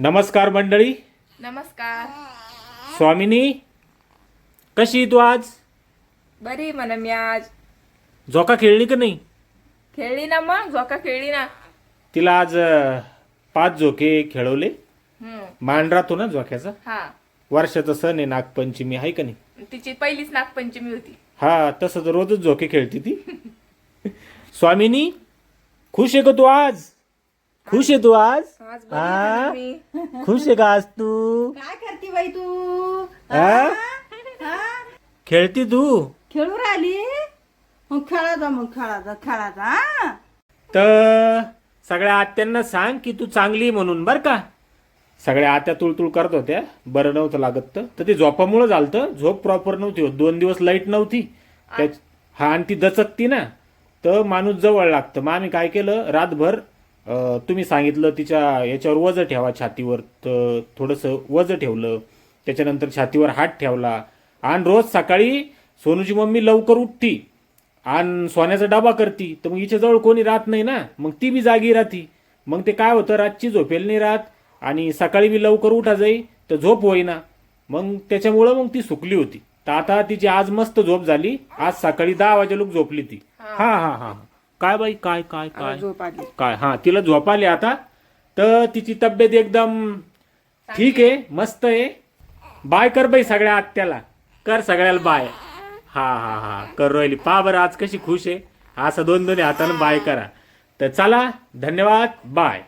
नमस्कार मंडळी. नमस्कार. स्वामिनी कशी तू आज? बरी म्हणा मी आज. झोका खेळली का नाही? खेळली ना मग झोका खेळली ना. तिला आज अं, पाच झोके खेळवले. हम्म. मान राहतो ना झोक्याचा? हा. वर्षाचा सण आहे नागपंचमी आहे का नाही? तिची पहिलीच नागपंचमी होती. हा तसं तर रोजच झोके खेळते ती. स्वामिनी खुश आहे का तू आज? खुश आहे तू आज? आज बरी हा? म्हणा मी. खुश आहे का आज तू? काय करते बाई तू? हा? हा? खेळती तू? खेळू राहिली? मग खेळायचा मग खेळायचा खेळायचा हा? तर सगळ्या आत्यांना सांग की तू चांगली आहे म्हणून बर का? सगळ्या आत्या तुळतुळ करत होत्या. बरं नव्हतं लागत तर. तर ते झोपामुळं झालतं. झोप प्रॉपर नव्हती होत. दोन दिवस लाइट नव्हती. त्याच हा आणि ती दचकती ना. तर माणूस जवळ लागतं. मग आम्ही काय केलं? रातभर तुम्ही सांगितलं तिच्या याच्यावर वजं ठेवा छातीवर तर थोडंसं वजं ठेवलं त्याच्यानंतर छातीवर हात ठेवला. आणि रोज सकाळी सोनूची मम्मी लवकर उठती आणि सोन्याचा डबा करती तर मग हिच्या जवळ कोणी राहत नाही ना मग ती बी जागी राहती. मग ते काय होतं रातची झोपेल नाही राहत आणि सकाळी बी लवकर उठा जाई तर झोप होईना. मग त्याच्यामुळं मग ती सुकली होती. तर आता तिची आज मस्त झोप झाली आज सकाळी दहा वाजे लोक झोपली ती. हा हा हा. काय बाई काय काय काय? झोप आली. काय? हा तिला झोप आली आता. तर तिची तब्येत एकदम ठीक आहे मस्त आहे. बाय कर बाई सगळ्या आत्याला. कर सगळ्याला बाय. हा हा हा कर राहिली. पा बरं आज कशी खुश आहे. असं दोन दोन्ही हातानं बाय करा. तर चला धन्यवाद बाय.